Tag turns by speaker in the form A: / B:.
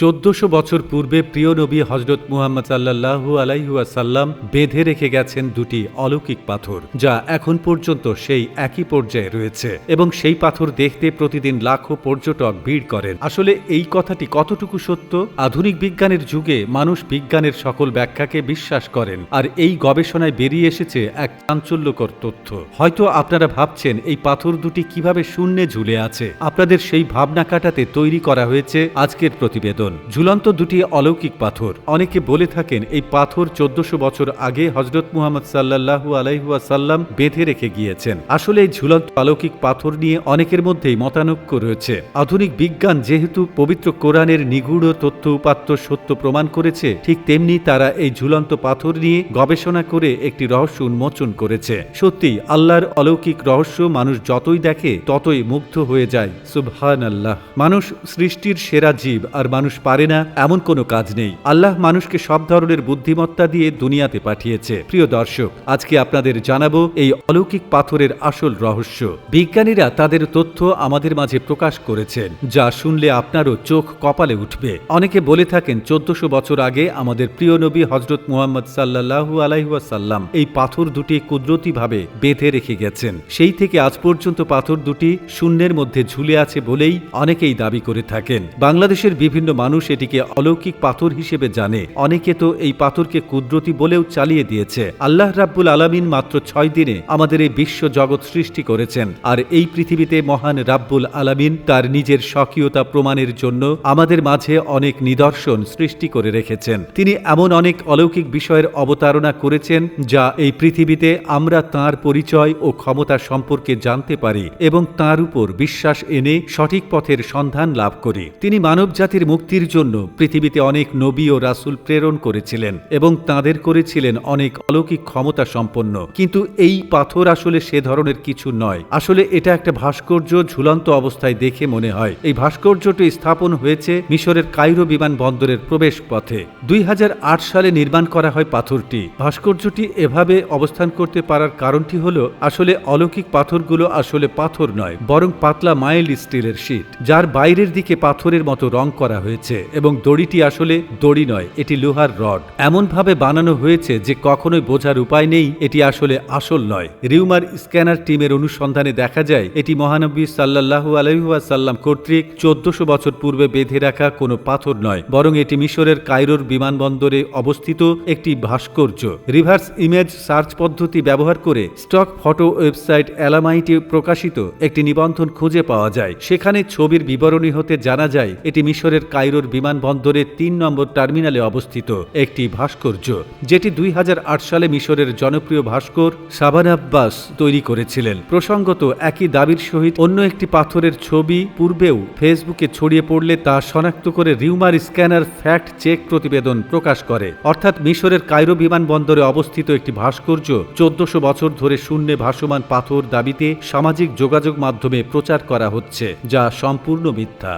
A: চোদ্দশো বছর পূর্বে প্রিয় নবী হজরত মুহাম্মদ সাল্লাহু আলাইহুয়াসাল্লাম বেঁধে রেখে গেছেন দুটি অলৌকিক পাথর, যা এখন পর্যন্ত সেই একই পর্যায়ে রয়েছে এবং সেই পাথর দেখতে প্রতিদিন লাখো পর্যটক ভিড় করেন। আসলে এই কথাটি কতটুকু সত্য? আধুনিক বিজ্ঞানের যুগে মানুষ বিজ্ঞানের সকল ব্যাখ্যাকে বিশ্বাস করেন, আর এই গবেষণায় বেরিয়ে এসেছে এক চাঞ্চল্যকর তথ্য। হয়তো আপনারা ভাবছেন, এই পাথর দুটি কীভাবে শূন্যে ঝুলে আছে? আপনাদের সেই ভাবনা কাটাতে তৈরি করা হয়েছে আজকের প্রতিবেদন। ঝুলন্ত দুটি অলৌকিক পাথর। অনেকে বলে থাকেন এই পাথর চোদ্দশো বছর আগে হজরত মুহাম্মদ সাল্লাহু আলাইহুয়াসাল্লাম বেঁধে রেখে গিয়েছেন। আসলে এই ঝুলন্ত অলৌকিক পাথর নিয়ে অনেকের মধ্যেই মতানৈক্য রয়েছে। আধুনিক বিজ্ঞান যেহেতু পবিত্র কোরআনের নিগূঢ় তথ্য উপাত্ত সত্য প্রমাণ করেছে, ঠিক তেমনি তারা এই ঝুলন্ত পাথর নিয়ে গবেষণা করে একটি রহস্য উন্মোচন করেছে। সত্যি আল্লাহর অলৌকিক রহস্য মানুষ যতই দেখে ততই মুগ্ধ হয়ে যায়। সুবহান আল্লাহ মানুষ সৃষ্টির সেরা জীব আর মানুষ পারে না, এমন কোনো কাজ নেই। আল্লাহ মানুষকে সব ধরনের বুদ্ধিমত্তা দিয়ে দুনিয়াতে পাঠিয়েছে। প্রিয় দর্শক, আজকে আপনাদের জানাব এই অলৌকিক পাথরের আসল রহস্য। বিজ্ঞানীরা তাদের তথ্য আমাদের মাঝে প্রকাশ করেছেন, যা শুনলে আপনারও চোখ কপালে উঠবে। অনেকে বলে থাকেন, চোদ্দশো বছর আগে আমাদের প্রিয় নবী হজরত মুহাম্মদ সাল্লাহু আলাইহাসাল্লাম এই পাথর দুটি কুদরতিভাবে বেঁধে রেখে গেছেন। সেই থেকে আজ পর্যন্ত পাথর দুটি শূন্যের মধ্যে ঝুলে আছে বলেই অনেকেই দাবি করে থাকেন। বাংলাদেশের বিভিন্ন মানুষ এটিকে অলৌকিক পাথর হিসেবে জানে। অনেকে তো এই পাথরকে কুদরতি বলেও চালিয়ে দিয়েছে। আল্লাহ রাব্বুল আলামিন মাত্র ছয় দিনে আমাদের এই বিশ্ব জগৎ সৃষ্টি করেছেন। আর এই পৃথিবীতে মহান রাব্বুল আলামিন তার নিজের স্বকীয়তা প্রমাণের জন্য আমাদের মাঝে অনেক নিদর্শন সৃষ্টি করে রেখেছেন। তিনি এমন অনেক অলৌকিক বিষয়ের অবতারণা করেছেন যা এই পৃথিবীতে আমরা তার পরিচয় ও ক্ষমতা সম্পর্কে জানতে পারি এবং তার উপর বিশ্বাস এনে সঠিক পথের সন্ধান লাভ করি। তিনি মানব জাতির মুক্তির জন্য পৃথিবীতে অনেক নবী ও রাসূল প্রেরণ করেছিলেন এবং তাদের করেছিলেন অনেক অলৌকিক ক্ষমতা সম্পন্ন। কিন্তু এই পাথর আসলে সে ধরনের কিছু নয়। আসলে এটা একটা ভাস্কর্য ঝুলন্ত অবস্থায় দেখে মনে হয়। এই ভাস্কর্যটি স্থাপন হয়েছে মিশরের কাইরো বিমানবন্দরের প্রবেশ পথে দুই হাজার আট সালে নির্মাণ করা হয় পাথরটি। ভাস্কর্যটি এভাবে অবস্থান করতে পারার কারণটি হল, আসলে অলৌকিক পাথরগুলো আসলে পাথর নয়, বরং পাতলা মাইল স্টিলের শীট, যার বাইরের দিকে পাথরের মতো রং করা হয়েছে। এবং দড়িটি আসলে দড়ি নয়, এটি লোহার রড। এমনভাবে বানানো হয়েছে যে কখনোই বোঝার উপায় নেই, এটি আসলে আসল নয়। রিউমার স্ক্যানার টিমের অনুসন্ধানে দেখা যায়, এটি মহানবী সাল্লাহু আলহাসাল্লাম কর্তৃক চোদ্দশো বছর পূর্বে বেঁধে রাখা কোনো পাথর নয়, বরং এটি মিশরের কায়রোর বিমানবন্দরে অবস্থিত একটি ভাস্কর্য। রিভার্স ইমেজ সার্চ পদ্ধতি ব্যবহার করে স্টক ফটো ওয়েবসাইট অ্যালামাইটে প্রকাশিত একটি নিবন্ধন খুঁজে পাওয়া যায়। সেখানে ছবির বিবরণী হতে জানা যায়, এটি মিশরের কায়রোর বিমানবন্দরের তিন নম্বর টার্মিনালে অবস্থিত একটি ভাস্কর্য, যেটি দুই হাজার আট সালে মিশরের জনপ্রিয় ভাস্কর সাবান আব্বাস তৈরি করেছিলেন। প্রসঙ্গত, একই দাবির সহিত অন্য একটি পাথরের ছবি পূর্বেও ফেসবুকে ছড়িয়ে পড়লে তা শনাক্ত করে রিউমার স্ক্যানার ফ্যাক্ট চেক প্রতিবেদন প্রকাশ করে। অর্থাৎ মিশরের কায়রো বিমানবন্দরে অবস্থিত একটি ভাস্কর্য চোদ্দশো বছর ধরে শূন্যে ভাসমান পাথর দাবিতে সামাজিক যোগাযোগ মাধ্যমে প্রচার করা হচ্ছে, যা সম্পূর্ণ মিথ্যা।